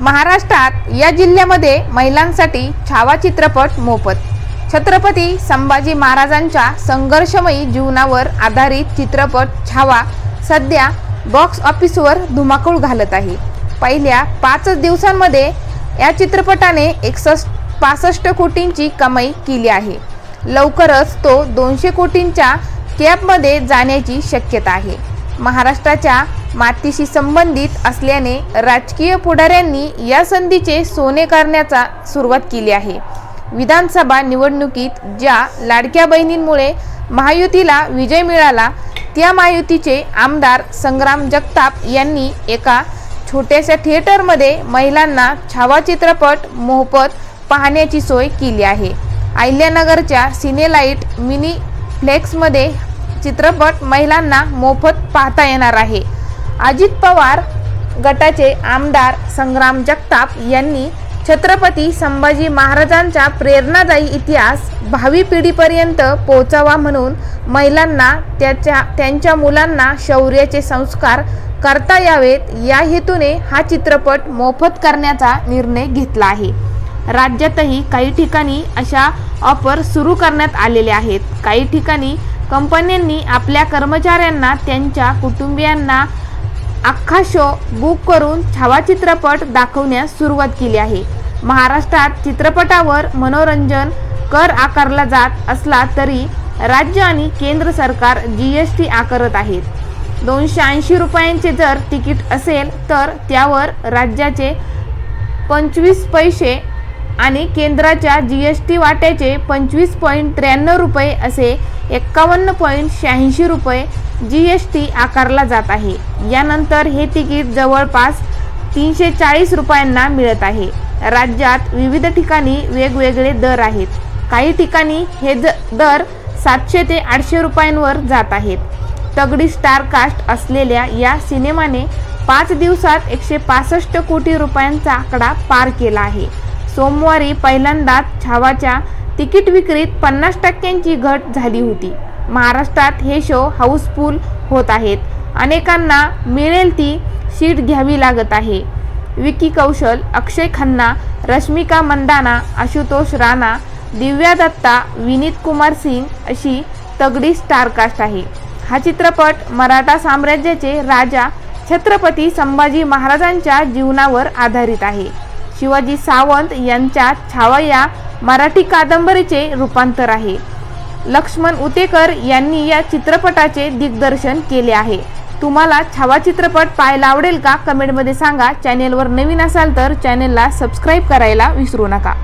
महाराष्ट्रात या जिल्ह्यामध्ये महिलांसाठी छावा चित्रपट मोफत. छत्रपती संभाजी महाराजांच्या संघर्षमयी जीवनावर आधारित चित्रपट छावा सध्या बॉक्स ऑफिसवर धुमाकूळ घालत आहे. पहिल्या पाचच दिवसांमध्ये या चित्रपटाने एकसष्ट पासष्ट कोटींची कमाई केली आहे. लवकरच तो दोनशे कोटींच्या कॅपमध्ये जाण्याची शक्यता आहे. महाराष्ट्राच्या मातीशी संबंधित असल्याने राजकीय पुढाऱ्यांनी या संधीचे सोने करण्याचा सुरुवात केली आहे. विधानसभा निवडणुकीत ज्या लाडक्या बहिणींमुळे महायुतीला विजय मिळाला त्या महायुतीचे आमदार संग्राम जगताप यांनी एका छोट्याशा थिएटरमध्ये महिलांना छावा चित्रपट मोफत पाहण्याची सोय केली आहे. अहिल्यानगरच्या सिनेलाईट मिनी फ्लेक्समध्ये चित्रपट महिलांना मोफत पाहता येणार आहे. अजित पवार गटाचे आमदार संग्राम जगताप यांनी छत्रपती संभाजी महाराजांचा प्रेरणादायी इतिहास भावी पिढीपर्यंत पोहोचावा म्हणून महिलांना त्याच्या त्यांच्या मुलांना शौर्याचे संस्कार करता यावेत. या हेतूने हा चित्रपट मोफत करण्याचा निर्णय घेतला आहे. राज्यातही काही ठिकाणी अशा ऑफर सुरू करण्यात आलेल्या आहेत. काही ठिकाणी कंपन्यांनी आपल्या कर्मचाऱ्यांना त्यांच्या कुटुंबियांना अख्खा शो बुक करून छावा चित्रपट दाखवण्यास सुरुवात केली आहे. महाराष्ट्रात चित्रपटावर मनोरंजन कर आकारला जात असला तरी राज्य आणि केंद्र सरकार जी एस टी आकारत आहेत. दोनशे ऐंशी रुपयांचे जर तिकीट असेल तर त्यावर राज्याचे पंचवीस पैसे आणि केंद्राच्या जी एस टी वाट्याचे पंचवीस पॉईंट त्र्याण्णव रुपये असे एक्कावन्न पॉईंट शहाऐंशी रुपये जी एस टी आकारला जात आहे. यानंतर हे तिकीट जवळपास तीनशे चाळीस रुपयांना मिळत आहे. राज्यात विविध ठिकाणी वेगवेगळे दर आहेत. काही ठिकाणी हे ज दर सातशे ते आठशे रुपयांवर जात आहेत. तगडी स्टार कास्ट असलेल्या या सिनेमाने पाच दिवसात एकशे पासष्ट कोटी रुपयांचा आकडा पार केला आहे. सोमवारी पहिल्यांदाच छावाच्या तिकीट विक्रीत पन्नास टक्क्यांची घट झाली होती. महाराष्ट्रात हे शो हाऊसफुल होत आहेत. अनेकांना मिळेल ती सीट घ्यावी लागत आहे. विकी कौशल अक्षय खन्ना रश्मिका मंदाना आशुतोष राणा दिव्या दत्ता विनीत कुमार सिंग अशी तगडी स्टारकास्ट आहे. हा चित्रपट मराठा साम्राज्याचे राजा छत्रपती संभाजी महाराजांच्या जीवनावर आधारित आहे. शिवाजी सावंत यांच्या छावा या मराठी कादंबरीचे रूपांतर आहे. लक्ष्मण उतेकर यांनी या चित्रपटाचे दिग्दर्शन केले आहे. तुम्हाला छावा चित्रपट पाहायला आवडेल का? कमेंटमध्ये सांगा. चॅनेलवर नवीन असाल तर चॅनेलला सबस्क्राईब करायला विसरू नका.